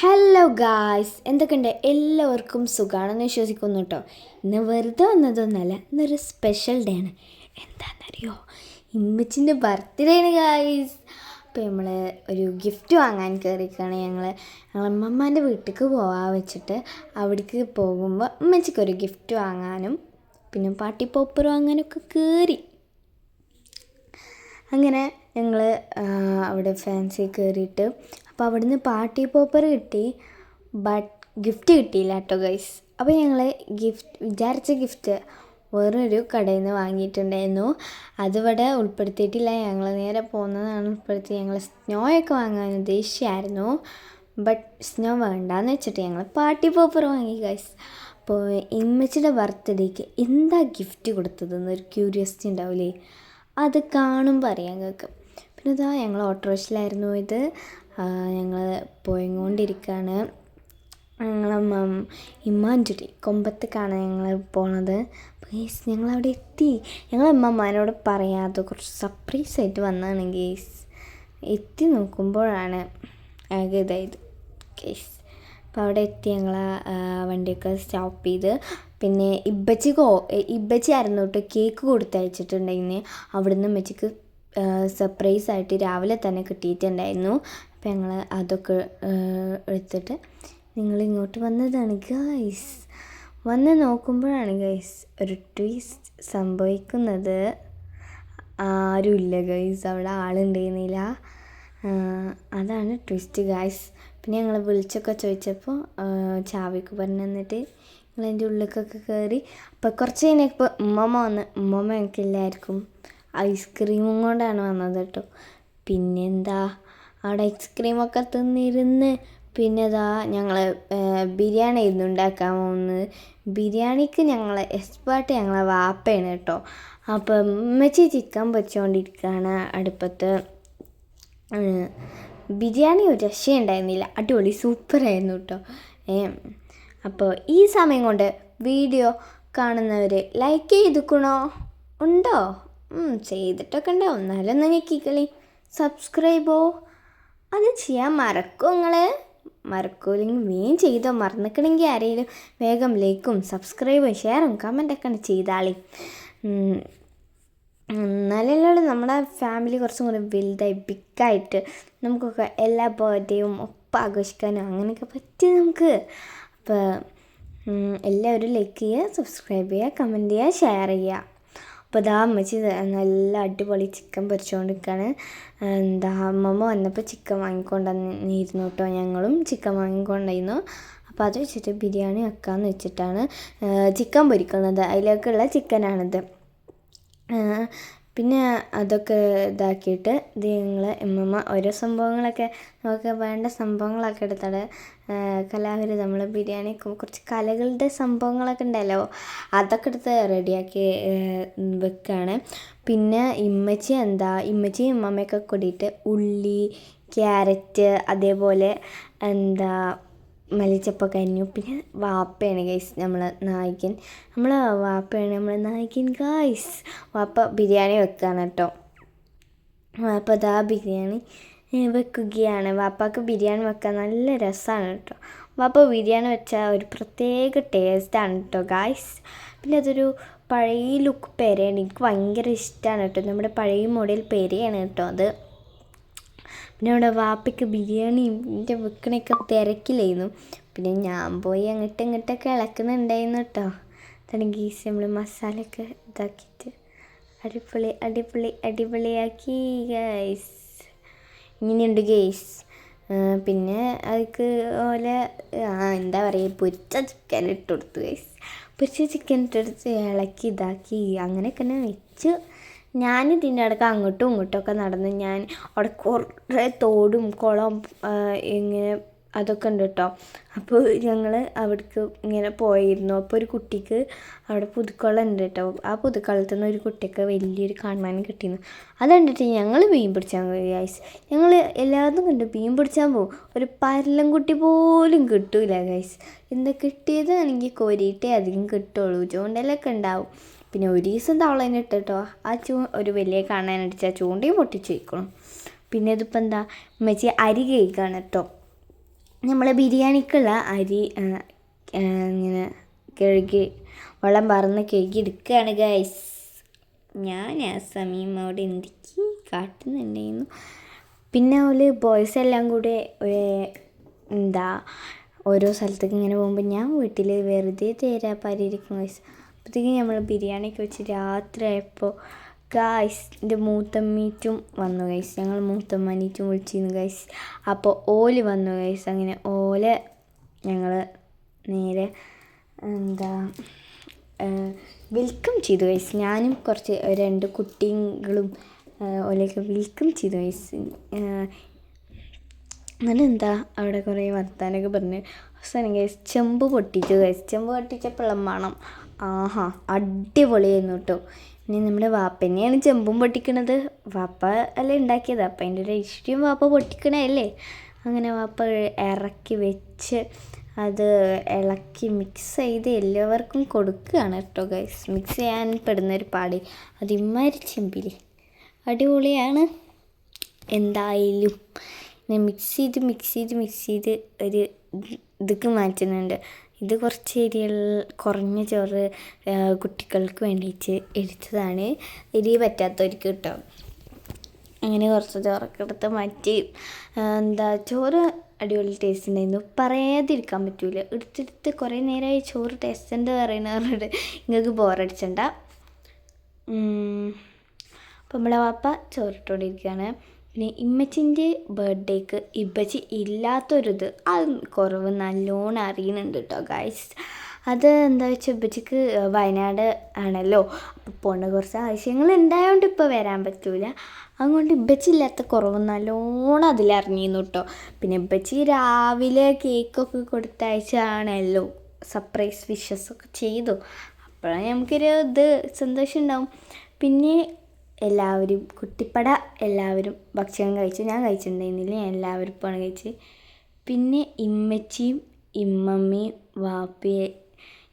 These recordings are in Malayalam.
ഹലോ ഗായ്സ് എന്തൊക്കെയുണ്ട്? എല്ലാവർക്കും സുഖമാണെന്ന് വിശ്വസിക്കുന്നു കേട്ടോ ഇന്ന് വെറുതെ വന്നതൊന്നല്ല ഇന്നൊരു സ്പെഷ്യൽ ഡേ ആണ്. എന്താണെന്നറിയോ ഇമ്മച്ചിന്റെ ബർത്ത്ഡേ ആണ് ഗായ്സ് അപ്പോൾ നമ്മൾ ഒരു ഗിഫ്റ്റ് വാങ്ങാൻ കയറിയിരിക്കുകയാണ് ഞങ്ങൾ ഞങ്ങളമ്മമാന്റെ വീട്ടിലേക്ക് പോകാൻ വെച്ചിട്ട് അവിടേക്ക് പോകുമ്പോൾ അമ്മച്ചിക്കൊരു ഗിഫ്റ്റ് വാങ്ങാനും പിന്നെ പാട്ടി പോപ്പർ വാങ്ങാനൊക്കെ കയറി അങ്ങനെ ഞങ്ങൾ അവിടെ ഫാൻസി കയറിയിട്ട് അപ്പോൾ അവിടുന്ന് പാർട്ടി പോപ്പർ കിട്ടി. ബട്ട് ഗിഫ്റ്റ് കിട്ടിയില്ല കേട്ടോ ഗൈസ് അപ്പോൾ ഞങ്ങൾ ഗിഫ്റ്റ് വിചാരിച്ച ഗിഫ്റ്റ് വേറൊരു കടയിൽ നിന്ന് വാങ്ങിയിട്ടുണ്ടായിരുന്നു. അതിവിടെ ഉൾപ്പെടുത്തിയിട്ടില്ല. ഞങ്ങൾ നേരെ പോകുന്നതാണ് ഉൾപ്പെടുത്തി ഞങ്ങൾ സ്നോയൊക്കെ വാങ്ങാൻ ഉദ്ദേശിച്ചായിരുന്നു. ബട്ട് സ്നോ വേണ്ടാന്ന് വെച്ചിട്ട് ഞങ്ങൾ പാർട്ടി പോപ്പർ വാങ്ങി ഗൈസ് അപ്പോൾ ഇമ്മച്ചിയുടെ ബർത്ത്ഡേക്ക് എന്താ ഗിഫ്റ്റ് കൊടുത്തതെന്നൊരു ക്യൂരിയോസിറ്റി ഉണ്ടാവില്ലേ അത് കാണും അറിയാൻ കേൾക്കും. പിന്നെ ഇതാ ഞങ്ങൾ ഓട്ടോറിക്ഷയിലായിരുന്നു ഇത്. ഞങ്ങൾ പോയിക്കൊണ്ടിരിക്കുകയാണ് ഞങ്ങൾ ഇമ്മാഞ്ചുരി കൊമ്പത്തേക്കാണ് ഞങ്ങൾ പോണത്. ഗേസ് ഞങ്ങളവിടെ എത്തി. ഞങ്ങൾ അമ്മമാരോട് പറയാതെ കുറച്ച് സർപ്രൈസ് ആയിട്ട് വന്നതാണ് ഗേസ് എത്തി നോക്കുമ്പോഴാണ് ആകെ ഇതായത്. കേസ് അപ്പോൾ അവിടെ എത്തി ഞങ്ങൾ വണ്ടിയൊക്കെ സ്റ്റോപ്പ് ചെയ്ത്. പിന്നെ ഇബ്ബച്ചി കോ ഇബ്ബച്ചി ആയിരുന്നു കേക്ക് കൊടുത്തയച്ചിട്ടുണ്ടായിരുന്നു. അവിടുന്ന് ഉമ്മച്ചിക്ക് സർപ്രൈസ് ആയിട്ട് രാവിലെ തന്നെ കിട്ടിയിട്ടുണ്ടായിരുന്നു. അപ്പോൾ ഞങ്ങൾ അതൊക്കെ എടുത്തിട്ട് നിങ്ങൾ ഇങ്ങോട്ട് വന്നതാണ്. ഗൈസ് വന്ന് നോക്കുമ്പോഴാണ് ഗൈസ് ഒരു ട്വിസ്റ്റ് സംഭവിക്കുന്നത്. ആരുമില്ല ഗൈസ് അവിടെ ആളുണ്ടായിരുന്നില്ല അതാണ് ട്വിസ്റ്റ് ഗൈസ് പിന്നെ ഞങ്ങൾ വിളിച്ചൊക്കെ ചോദിച്ചപ്പോൾ ചാവിക്ക് പറഞ്ഞു തന്നിട്ട് ഞങ്ങൾ അതിന്റെ ഉള്ളിലേക്കൊക്കെ കയറി അപ്പോൾ കുറച്ച് കഴിഞ്ഞപ്പോൾ ഉമ്മമ്മ വന്ന് ഉമ്മമ്മ ഞങ്ങൾക്ക് എല്ലാവർക്കും ഐസ്ക്രീമും കൊണ്ടാണ് വന്നത് കേട്ടോ പിന്നെന്താ അവിടെ ഐസ്ക്രീമൊക്കെ തിന്നിരുന്ന്. പിന്നെ ഇതാ ഞങ്ങൾ ബിരിയാണി ആയിരുന്നു ഉണ്ടാക്കാൻ പോകുന്നത്. ബിരിയാണിക്ക് ഞങ്ങൾ എക്സ്പേർട്ട് ഞങ്ങളെ വാപ്പയാണ് കേട്ടോ അപ്പം ഉമ്മച്ചി ചിക്കൻ വെച്ചുകൊണ്ടിരിക്കുകയാണ് അടുപ്പത്ത്. ബിരിയാണി ഒരു രക്ഷയുണ്ടായിരുന്നില്ല അടിപൊളി സൂപ്പറായിരുന്നു കേട്ടോ അപ്പോൾ ഈ സമയം കൊണ്ട് വീഡിയോ കാണുന്നവർ ലൈക്ക് ചെയ്തുക്കണോ? ഉണ്ടോ? ചെയ്തിട്ടൊക്കെ ഉണ്ടോ? എന്നാലും ഒന്ന് ഞെക്കിക്കളി. സബ്സ്ക്രൈബോ അത് ചെയ്യാൻ മറക്കും നിങ്ങൾ മറക്കൂലെങ്കിൽ വേഗം ചെയ്തോ. മറന്നിക്കണമെങ്കിൽ ആരെങ്കിലും വേഗം ലൈക്കും സബ്സ്ക്രൈബും ഷെയറും കമന്റൊക്കെ ചെയ്താളി. എന്നാലല്ലേ നമ്മുടെ ഫാമിലി കുറച്ചും കൂടി വലുതായി ബിഗായിട്ട് നമുക്കൊക്കെ എല്ലാ ബർത്ത്ഡേയും ഒപ്പം ആഘോഷിക്കാനും അങ്ങനെയൊക്കെ പറ്റും നമുക്ക്. അപ്പോൾ എല്ലാവരും ലൈക്ക് ചെയ്യുക സബ്സ്ക്രൈബ് ചെയ്യുക കമന്റ് ചെയ്യുക ഷെയർ ചെയ്യുക. അപ്പോൾ ഇതാ അമ്മച്ചി നല്ല അടിപൊളി ചിക്കൻ പൊരിച്ചുകൊണ്ടിരിക്കുകയാണ് എന്താ അമ്മമ്മ വന്നപ്പോൾ ചിക്കൻ വാങ്ങിക്കൊണ്ടിരുന്നു കേട്ടോ. ഞങ്ങളും ചിക്കൻ വാങ്ങിക്കൊണ്ടായിരുന്നു അപ്പോൾ അത് വെച്ചിട്ട് ബിരിയാണി വെക്കാമെന്ന് വെച്ചിട്ടാണ് ചിക്കൻ പൊരിക്കുന്നത്. അതിലേക്കുള്ള ചിക്കനാണിത് പിന്നെ അതൊക്കെ ഇതാക്കിയിട്ട് ഇത് ഞങ്ങൾ എമ്മമ്മ ഓരോ സംഭവങ്ങളൊക്കെ നമുക്ക് വേണ്ട സംഭവങ്ങളൊക്കെ എടുത്താണ് കലാവിൽ നമ്മൾ ബിരിയാണി കുറച്ച് കലകളുടെ സംഭവങ്ങളൊക്കെ ഉണ്ടല്ലോ അതൊക്കെ എടുത്ത് റെഡിയാക്കി വെക്കുകയാണ് പിന്നെ ഇമ്മച്ചി എന്താ ഇമ്മച്ചി ഇമ്മമ്മയൊക്കെ കൂടിയിട്ട് ഉള്ളി ക്യാരറ്റ് അതേപോലെ എന്താ മല്ലിച്ചപ്പ കഴിഞ്ഞു പിന്നെ വാപ്പയാണ് ഗൈസ് നമ്മളെ നായികൻ. നമ്മൾ വാപ്പയാണ് നമ്മളെ നായികൻ ഗൈസ് വാപ്പ ബിരിയാണി വെക്കുകയാണ് കേട്ടോ. വാപ്പ അതാ ബിരിയാണി വെക്കുകയാണ്. വാപ്പാക്ക് ബിരിയാണി വെക്കാൻ നല്ല രസമാണ് കേട്ടോ. വാപ്പ ബിരിയാണി വെച്ചാൽ ഒരു പ്രത്യേക ടേസ്റ്റാണ് കേട്ടോ ഗായ്സ് പിന്നെ അതൊരു പഴയ ലുക്ക് പെരയാണ്. എനിക്ക് ഭയങ്കര ഇഷ്ടമാണ് കേട്ടോ. നമ്മുടെ പഴയ മോഡൽ പെരയാണ് കേട്ടോ അത്. പിന്നെ അവിടെ വാപ്പയ്ക്ക് ബിരിയാണിയും എന്റെ വെക്കണൊക്കെ തിരക്കിലായിരുന്നു. പിന്നെ ഞാൻ പോയി അങ്ങോട്ടും ഇങ്ങോട്ടൊക്കെ ഇളക്കുന്നുണ്ടായിരുന്നു കേട്ടോ. ഗീസ് നമ്മൾ മസാലയൊക്കെ ഇതാക്കിയിട്ട്. അടിപൊളി അടിപൊളി അടിപൊളിയാക്കി ഗൈസ് ഇങ്ങനെയുണ്ട് ഗൈസ്. പിന്നെ അതിക്ക് ഓലെ എന്താ പറയുക പൊരിച്ച ചിക്കൻ ഇട്ട് കൊടുത്തു ഗൈസ് പൊരിച്ച ചിക്കൻ ഇട്ടെടുത്ത് ഇളക്കി ഇതാക്കി അങ്ങനെയൊക്കെ വെച്ച്. ഞാൻ ഇതിന്റെ ഇടയ്ക്ക് അങ്ങോട്ടും ഇങ്ങോട്ടുമൊക്കെ നടന്ന് ഞാൻ അവിടെ കുറേ തോടും കുളം ഇങ്ങനെ അതൊക്കെ ഉണ്ട് കേട്ടോ. അപ്പോൾ ഞങ്ങൾ അവിടേക്ക് ഇങ്ങനെ പോയിരുന്നു. അപ്പോൾ ഒരു കുട്ടിക്ക് അവിടെ പുതുക്കുളം ഉണ്ട് കേട്ടോ. ആ പുതുക്കുളത്തിൽ നിന്ന് ഒരു കുട്ടിക്ക് വലിയൊരു കാണാൻ കിട്ടിയിരുന്നു. അത് കണ്ടിട്ട് ഞങ്ങൾ മീൻ പിടിച്ചാൽ ഗൈസ് ഞങ്ങൾ എല്ലാതും കണ്ട് മീൻ പിടിച്ചാൽ പോകും ഒരു പരലംകുട്ടി പോലും കിട്ടൂല ഗൈസ് എന്താ കിട്ടിയതാണെങ്കിൽ കോരിയിട്ടേ അധികം കിട്ടുള്ളൂ. ചൂണ്ടലൊക്കെ ഉണ്ടാവും. പിന്നെ ഒരു ദിവസം തവളേനെ ഇട്ടിട്ടോ ആ ചൂ ഒരു വലിയ കാണാനടിച്ച് ചൂണ്ടയും പൊട്ടിച്ച് വയ്ക്കണം പിന്നെ ഇതിപ്പോൾ എന്താ ഉമ്മച്ചി അരി കേൾക്കാണ് കേട്ടോ നമ്മൾ ബിരിയാണിക്കുള്ള അരി ഇങ്ങനെ കഴുകി വെള്ളം പറന്ന് കഴുകി എടുക്കുകയാണ് ഗൈസ് ഞാൻ ആ സമയം അവിടെ എന്തൊക്കെ കാട്ടുന്നുണ്ടായിരുന്നു പിന്നെ ഓൽ ബോയ്സ് എല്ലാം കൂടെ എന്താ ഓരോ സ്ഥലത്തേക്ക് ഇങ്ങനെ പോകുമ്പോൾ ഞാൻ വീട്ടിൽ വെറുതെ തേരാപ്പാരിയിരിക്കും ഗൈസ് അപ്പോഴത്തേക്കും നമ്മൾ ബിരിയാണിയൊക്കെ വെച്ച് രാത്രി ആയപ്പോൾ ഗായ്സ് എന്റെ മൂത്തമ്മീറ്റും വന്നു ഗൈസ് ഞങ്ങൾ മൂത്തമ്മനീറ്റും വിളിച്ചിരുന്നു ഗൈസ് അപ്പോൾ ഓൽ വന്നു ഗൈസ് അങ്ങനെ ഓൽ ഞങ്ങൾ നേരെ എന്താ വെൽക്കം ചെയ്തു ഗൈസ് ഞാനും കുറച്ച് രണ്ട് കുട്ടികളും ഓലെയൊക്കെ വെൽക്കം ചെയ്തു ഗൈസ് എന്നിട്ട് എന്താ അവിടെ കുറേ വർത്താനൊക്കെ പറഞ്ഞ്. അവസാനം ഗൈസ് ചെമ്പ് പൊട്ടിച്ചു ഗൈസ് ചെമ്പ് പൊട്ടിച്ചപ്പോഴുള്ള മണം. ആഹാ. അടിപൊളിയായിരുന്നു കേട്ടോ. ഇനി നമ്മുടെ വാപ്പനെയാണ് ചെമ്പും പൊട്ടിക്കണത്. വാപ്പ അല്ലേ ഉണ്ടാക്കിയത്? അപ്പം അതിന്റെ ഒരു ഇഷ്ടം വാപ്പ പൊട്ടിക്കണല്ലേ അങ്ങനെ വാപ്പ ഇറക്കി വെച്ച് അത് ഇളക്കി മിക്സ് ചെയ്ത് എല്ലാവർക്കും കൊടുക്കുകയാണ് കേട്ടോ ഗൈസ് മിക്സ് ചെയ്യാൻ പെടുന്നൊരു പാടി. അത് ഇമ്മാരി ചെമ്പിൽ അടിപൊളിയാണ്. എന്തായാലും മിക്സ് ചെയ്ത് മിക്സ് ചെയ്ത് മിക്സ് ചെയ്ത് ഒരു ഇതൊക്കെ മാറ്റുന്നുണ്ട്. ഇത് കുറച്ച് എരിയൽ കുറഞ്ഞ ചോറ് കുട്ടികൾക്ക് വേണ്ടിയിട്ട് എടുത്തതാണ് എരി പറ്റാത്തവർക്ക് കേട്ടോ. അങ്ങനെ കുറച്ച് ചോറൊക്കെ എടുത്ത് മാറ്റി. എന്താ ചോറ് അടിപൊളി ടേസ്റ്റ് ഉണ്ടായിരുന്നു. പറയാതിരിക്കാൻ പറ്റൂല. എടുത്തെടുത്ത് കുറേ നേരമായി ചോറ് ടേസ്റ്റ് ഉണ്ട് പറയുന്ന പറഞ്ഞിട്ട് നിങ്ങൾക്ക് ബോറടിച്ചണ്ട അപ്പം നമ്മളെ വാപ്പ ചോറിട്ടുകൊണ്ടിരിക്കുകയാണ് പിന്നെ ഇമ്മച്ചിന്റെ ബർത്ത്ഡേക്ക് ഇപ്പച്ചി ഇല്ലാത്തൊരിത്. അത് കുറവ് നല്ലോണം അറിയുന്നുണ്ട് കേട്ടോ ഗൈസ് അത് എന്താ വെച്ചാൽ ഇപ്പച്ചിക്ക് വയനാട് ആണല്ലോ. അപ്പോൾ പോണ കുറച്ച് ആവശ്യങ്ങൾ ഉണ്ടായതുകൊണ്ട് ഇപ്പോൾ വരാൻ പറ്റൂല. അതുകൊണ്ട് ഇപ്പച്ചി ഇല്ലാത്ത കുറവ് നല്ലോണം അതിലറിഞ്ഞിരുന്നു കേട്ടോ പിന്നെ ഇപ്പച്ചി രാവിലെ കേക്കൊക്കെ കൊടുത്തയച്ചാണല്ലോ. സർപ്രൈസ് വിഷസ് ഒക്കെ ചെയ്തു. അപ്പോഴാണ് നമുക്കൊരു ഇത് സന്തോഷം ഉണ്ടാവും പിന്നെ എല്ലാവരും കുട്ടിപ്പട എല്ലാവരും ഭക്ഷണം കഴിച്ചു ഞാൻ കഴിച്ചിട്ടുണ്ടായിരുന്നില്ല ഞാൻ എല്ലാവരും പോണ കഴിച്ച്. പിന്നെ ഇമ്മച്ചിയും ഇമ്മമ്മയും വാപ്പയെ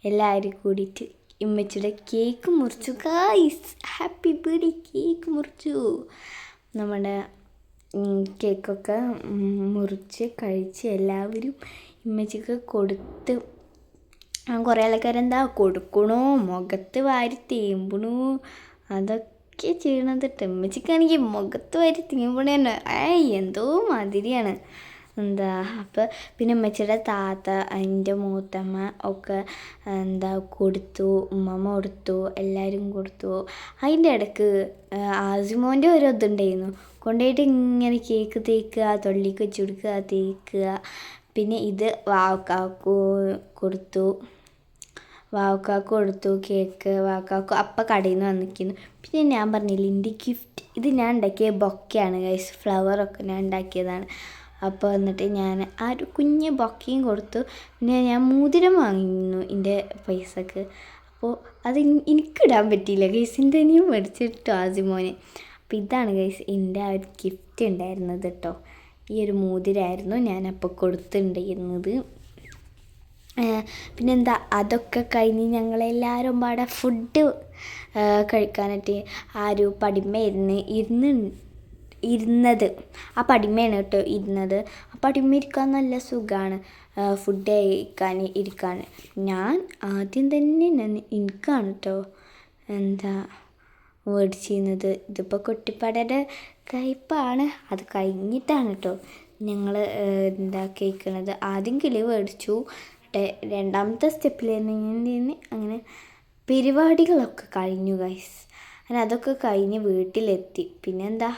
എല്ലാവരും കൂടിയിട്ട് ഇമ്മച്ചിയുടെ കേക്ക് മുറിച്ചു. ഗായ്സ് ഹാപ്പി ബർത്ത്ഡേ കേക്ക് മുറിച്ചു. നമ്മുടെ കേക്കൊക്കെ മുറിച്ച് കഴിച്ച് എല്ലാവരും ഇമ്മച്ചിക്ക് കൊടുത്ത് കുറേ ആൾക്കാരെന്താ കൊടുക്കണോ? മുഖത്ത് വാരി തേമ്പണു. അതൊക്കെ ചെയ്യണത് ടെമ്മച്ചിക്കാണെങ്കിൽ മുഖത്ത് വരെ തീമ്പണി തന്നെ. ഏയ് എന്തോ മാതിരിയാണ്. എന്താ അപ്പം പിന്നെ ഉമ്മച്ചിയുടെ താത്ത എന്റെ മൂത്തമ്മ ഒക്കെ എന്താ കൊടുത്തു ഉമ്മമ്മ കൊടുത്തു എല്ലാവരും കൊടുത്തു. അതിന്റെ ഇടയ്ക്ക് ആസിമോന്റെ ഒരു ഇതുണ്ടായിരുന്നു. കൊണ്ടുപോയിട്ട് ഇങ്ങനെ കേക്ക് തേക്കുക തൊള്ളിക്ക് വെച്ച് കൊടുക്കുക തേക്കുക. പിന്നെ ഇത് വാക്കാക്കു കൊടുത്തു. വാവക്കാക്ക് കൊടുത്തു കേക്ക് വാവക്കാക്ക് അപ്പം കടയിൽ നിന്ന് വന്നിരിക്കുന്നു പിന്നെ ഞാൻ പറഞ്ഞില്ല എന്റെ ഗിഫ്റ്റ് ഇത് ഞാൻ ഉണ്ടാക്കിയ ബൊക്കയാണ് ഗൈസ് ഫ്ലവറൊക്കെ ഞാൻ ഉണ്ടാക്കിയതാണ് അപ്പോൾ എന്നിട്ട് ഞാൻ ആ ഒരു കുഞ്ഞ് ബൊക്കയും കൊടുത്തു. പിന്നെ ഞാൻ മോതിരം വാങ്ങിയിരുന്നു എന്റെ പൈസക്ക്. അപ്പോൾ അത് എനി- എനിക്കിടാൻ പറ്റിയില്ല ഗൈസിന്റെ ഇനിയും മേടിച്ചിട്ടു ആസിമോനെ അപ്പോൾ ഇതാണ് ഗൈസ് എന്റെ ആ ഒരു ഗിഫ്റ്റ് ഉണ്ടായിരുന്നത് കേട്ടോ ഈ ഒരു മോതിരമായിരുന്നു ഞാൻ അപ്പോൾ കൊടുത്തിട്ടുണ്ടായിരുന്നത് പിന്നെന്താ അതൊക്കെ കഴിഞ്ഞ് ഞങ്ങളെല്ലാവരും പാടെ ഫുഡ് കഴിക്കാനായിട്ട് ആ ഒരു പടിമ ഇരുന്ന് ഇരുന്ന് ഇരുന്നത്. ആ പടിമയാണ് കേട്ടോ ഇരുന്നത്. ആ പടിമ ഇരിക്കാൻ നല്ല സുഖമാണ് ഫുഡ് കഴിക്കാൻ ഇരിക്കാൻ. ഞാൻ ആദ്യം തന്നെ ഞാൻ എനിക്കാണ് കേട്ടോ. എന്താ മേടിച്ചിരുന്നത് ഇതിപ്പോൾ കുട്ടിപ്പടയുടെ കയ്പാണ്. അത് കഴിഞ്ഞിട്ടാണ് കേട്ടോ ഞങ്ങൾ എന്താ കേൾക്കുന്നത് ആദ്യം കിളി മേടിച്ചു രണ്ടാമത്തെ സ്റ്റെപ്പിൽ നിന്ന് അങ്ങനെ പരിപാടികളൊക്കെ കഴിഞ്ഞു ഗൈസ് അങ്ങനെ അതൊക്കെ കഴിഞ്ഞ് വീട്ടിലെത്തി. പിന്നെന്താ?